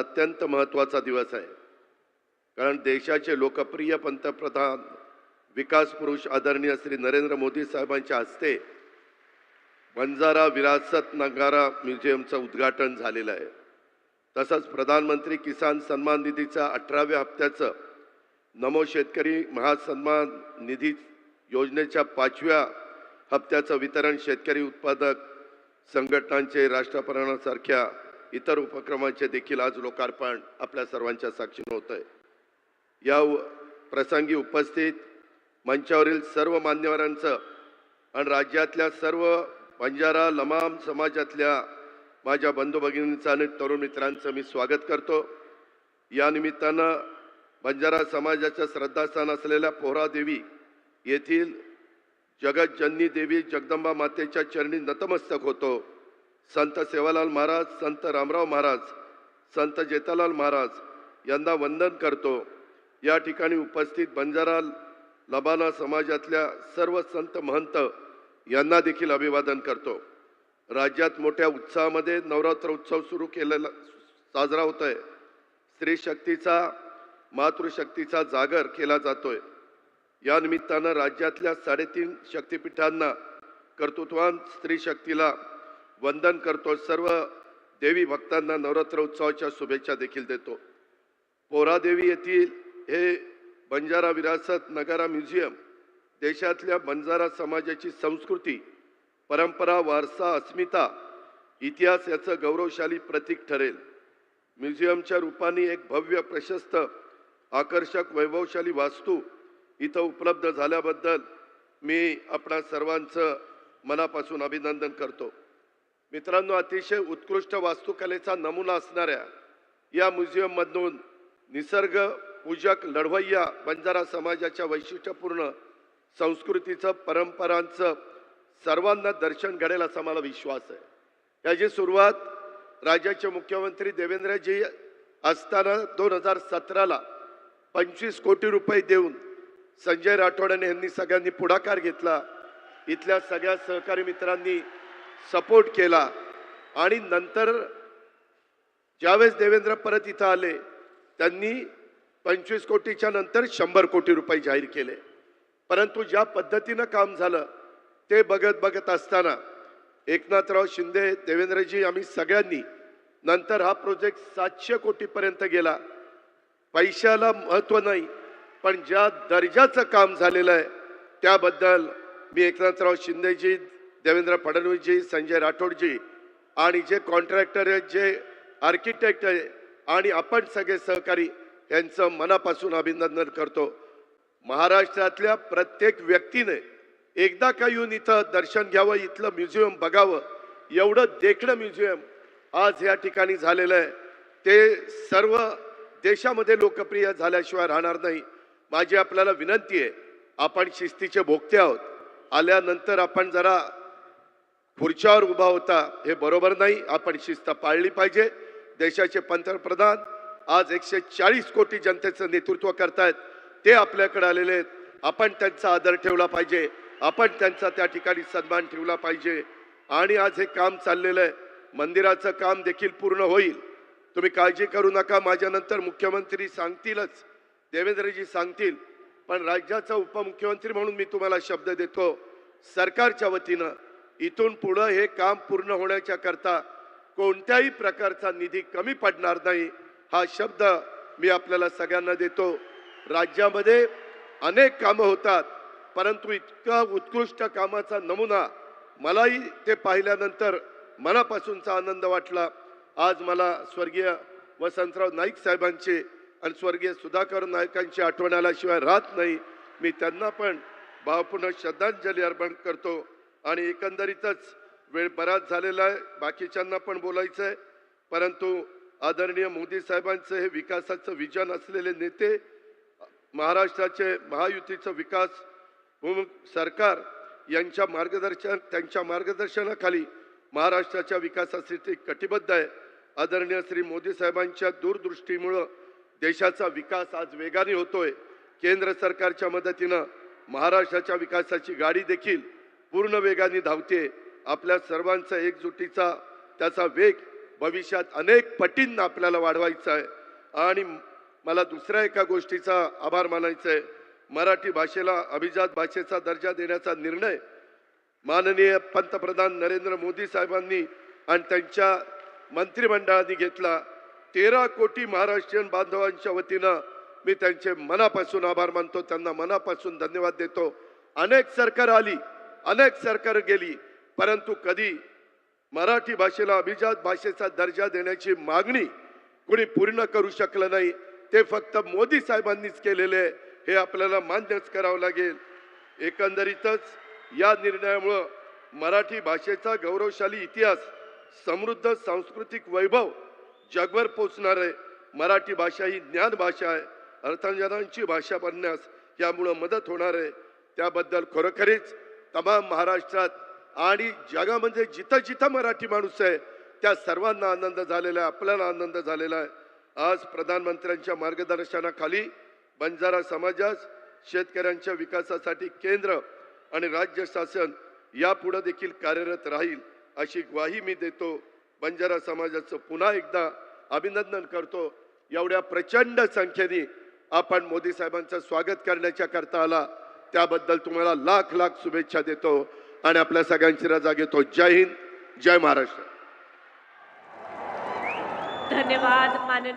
अत्यंत महत्त्वाचा दिवस आहे. कारण देशाचे लोकप्रिय पंतप्रधान विकास पुरुष आदरणीय श्री नरेंद्र मोदी साहेबांच्या हस्ते बंजारा विरासत नगारा म्युझियमचं उद्घाटन झालेलं आहे. तसंच प्रधानमंत्री किसान सन्मान निधीचा अठराव्या हप्त्याचं नमो शेतकरी महासन्मान निधी योजनेच्या पाचव्या हप्त्याचं वितरण शेतकरी उत्पादक संघटनांचे राष्ट्रपरणासारख्या इतर उपक्रमांचे देखील आज लोकार्पण आपल्या सर्वांच्या साक्षीनं होत आहे या प्रसंगी उपस्थित मंचावरील सर्व मान्यवरांचं आणि राज्यातल्या सर्व बंजारा लमाम समाजातल्या माझ्या बंधू भगिनींचं आणि तरुण मित्रांचं मी स्वागत करतो. या निमित्तानं बंजारा समाजाच्या श्रद्धास्थान असलेल्या पोहरादेवी येथील जगतजननी देवी जगदंबा मातेच्या चरणी नतमस्तक होतो. संत सेवालाल महाराज संत रामराव महाराज संत जेतालाल महाराज यांना वंदन करतो. या ठिकाणी उपस्थित बंजारा लबाना समाजातल्या सर्व संत महंत यांना देखील अभिवादन करतो. राज्यात मोठ्या उत्साहामध्ये नवरात्र उत्सव सुरू केलेला साजरा होत आहे स्त्री शक्तीचा मातृशक्तीचा जागर केला जातोय. या निमित्तानं राज्यातल्या साडेतीन शक्तिपीठांना कर्तृत्वान स्त्री शक्तीला वंदन करतो. सर्व देवी भक्तांना नवरात्र उत्सवाच्या शुभेच्छा देखील देतो. पोरादेवी येथील हे बंजारा विरासत नगारा म्युझियम देशातल्या बंजारा समाजाची संस्कृती परंपरा वारसा अस्मिता इतिहास याचं गौरवशाली प्रतीक ठरेल. म्युझियमच्या रूपाने एक भव्य प्रशस्त आकर्षक वैभवशाली वास्तू इथं उपलब्ध झाल्याबद्दल मी आपणा सर्वांचं मनापासून अभिनंदन करतो. मित्रांनो अतिशय उत्कृष्ट वास्तुकलेचा नमुना असणाऱ्या या म्युझियममधून निसर्ग पूजक लढवय्या बंजारा समाजाच्या वैशिष्ट्यपूर्ण संस्कृतीचं परंपरांचं सर्वांना दर्शन घडेल असा मला विश्वास आहे. याची सुरुवात राज्याचे मुख्यमंत्री देवेंद्रजी असताना दोन हजार सतराला पंचवीस कोटी रुपये देऊन संजय राठोड यांनी सगळ्यांनी पुढाकार घेतला. इथल्या सगळ्या सहकारी मित्रांनी सपोर्ट केला. आणि नंतर ज्यावेळेस देवेंद्र परत इथं आले त्यांनी पंचवीस कोटीच्या नंतर शंभर कोटी रुपये जाहीर केले. परंतु ज्या पद्धतीनं काम झालं ते बघत बघत असताना एकनाथराव शिंदे देवेंद्रजी आम्ही सगळ्यांनी नंतर हा प्रोजेक्ट सातशे कोटीपर्यंत गेला. पैशाला महत्त्व नाही पण ज्या दर्जाचं काम झालेलं आहे त्याबद्दल मी एकनाथराव शिंदेजी देवेंद्र फडणवीसजी संजय राठोडजी आणि जे कॉन्ट्रॅक्टर आहेत जे आर्किटेक्ट आहे आणि आपण सगळे सहकारी यांचं मनापासून अभिनंदन करतो. महाराष्ट्रातल्या प्रत्येक व्यक्तीने एकदा का येऊन इथं दर्शन घ्यावं इथलं म्युझियम बघावं एवढं देखणं म्युझियम आज या ठिकाणी झालेलं आहे. ते सर्व देशामध्ये लोकप्रिय झाल्याशिवाय राहणार नाही. माझी आपल्याला विनंती आहे आपण शिस्तीचे भोगते आहोत. आल्यानंतर आपण जरा खुर्च्यावर उभा होता हे बरोबर नाही. आपण शिस्त पाळली पाहिजे. देशाचे पंतप्रधान आज एकशे चाळीस कोटी जनतेचं नेतृत्व करतायत. ते आपल्याकडे आलेले आहेत. आपण त्यांचा आदर ठेवला पाहिजे. आपण त्यांचा त्या ठिकाणी सन्मान ठेवला पाहिजे. आणि आज हे काम चाललेलं आहे. मंदिराचं काम देखील पूर्ण होईल. तुम्ही काळजी करू नका. माझ्यानंतर मुख्यमंत्री सांगतीलच. देवेंद्रजी सांगतील. पण राज्याचा उपमुख्यमंत्री म्हणून मी तुम्हाला शब्द देतो. सरकारच्या वतीनं इथून पुढं हे काम पूर्ण होण्याच्या करता कोणत्याही प्रकारचा निधी कमी पडणार नाही हा शब्द मी आपल्याला सगळ्यांना देतो. राज्यामध्ये अनेक कामं होतात परंतु इतका उत्कृष्ट कामाचा नमुना मलाही ते पाहिल्यानंतर मनापासूनचा आनंद वाटला. आज मला स्वर्गीय वसंतराव नाईक साहेबांचे आणि स्वर्गीय सुधाकर नायकांची आठवण आल्याशिवाय राहत नाही. मी त्यांना पण भावपूर्ण श्रद्धांजली अर्पण करतो. आणि एकंदरीतच वेळ बराच झालेला आहे. बाकीच्यांना पण बोलायचं आहे. परंतु आदरणीय मोदी साहेबांचं हे विकासाचं विजन असलेले नेते महाराष्ट्राचे महायुतीचं विकास भूम सरकार यांच्या मार्गदर्शन त्यांच्या मार्गदर्शनाखाली महाराष्ट्राच्या विकासासाठी कटिबद्ध आहे. आदरणीय श्री मोदी साहेबांच्या दूरदृष्टीमुळं देशाचा विकास आज वेगाने होतोय. केंद्र सरकारच्या मदतीनं महाराष्ट्राच्या विकासाची गाडी देखील पूर्ण वेगाने धावते. आपल्या सर्वांचा एकजुटीचा त्याचा वेग भविष्यात अनेक पटींना आपल्याला वाढवायचा आहे. आणि मला दुसऱ्या एका गोष्टीचा आभार मानायचा आहे. मराठी भाषेला अभिजात भाषेचा दर्जा देण्याचा निर्णय माननीय पंतप्रधान नरेंद्र मोदी साहेबांनी आणि त्यांच्या मंत्रिमंडळाने घेतला. तेरा कोटी महाराष्ट्रीयन बांधवांच्या वतीनं मी त्यांचे मनापासून आभार मानतो. त्यांना मनापासून धन्यवाद देतो. अनेक सरकार आली. अनेक सरकार गेली परंतु कधी मराठी भाषेला अभिजात भाषेचा दर्जा देण्याची मागणी कुणी पूर्ण करू शकलं नाही ते फक्त मोदी साहेबांनीच केलेले आहे. हे आपल्याला मान्यच करावं लागेल. एकंदरीतच या निर्णयामुळं मराठी भाषेचा गौरवशाली इतिहास समृद्ध सांस्कृतिक वैभव जगभर पोचणार आहे. मराठी भाषा ही ज्ञान भाषा आहे. अर्थांजनांची भाषा बनण्यास यामुळं मदत होणार आहे. त्याबद्दल खरोखरीच तमाम महाराष्ट्रात आणि जगामध्ये जिथं जिथं मराठी माणूस आहे त्या सर्वांना आनंद झालेला आहे आपल्याला आनंद झालेला आहे. आज प्रधानमंत्र्यांच्या मार्गदर्शनाखाली बंजारा समाजास शेतकऱ्यांच्या विकासासाठी केंद्र आणि राज्य शासन यापुढं देखील कार्यरत राहील अशी ग्वाही मी देतो. बंजारा समाजाचं पुन्हा एकदा अभिनंदन करतो. एवढ्या प्रचंड संख्येने आपण मोदी साहेबांचं स्वागत करण्याच्या करता आला. त्याबद्दल तुम्हाला लाख लाख शुभेच्छा देतो आणि आपल्या सगळ्यांची रजा घेतो. जय हिंद जय महाराष्ट्र. धन्यवाद. माननीय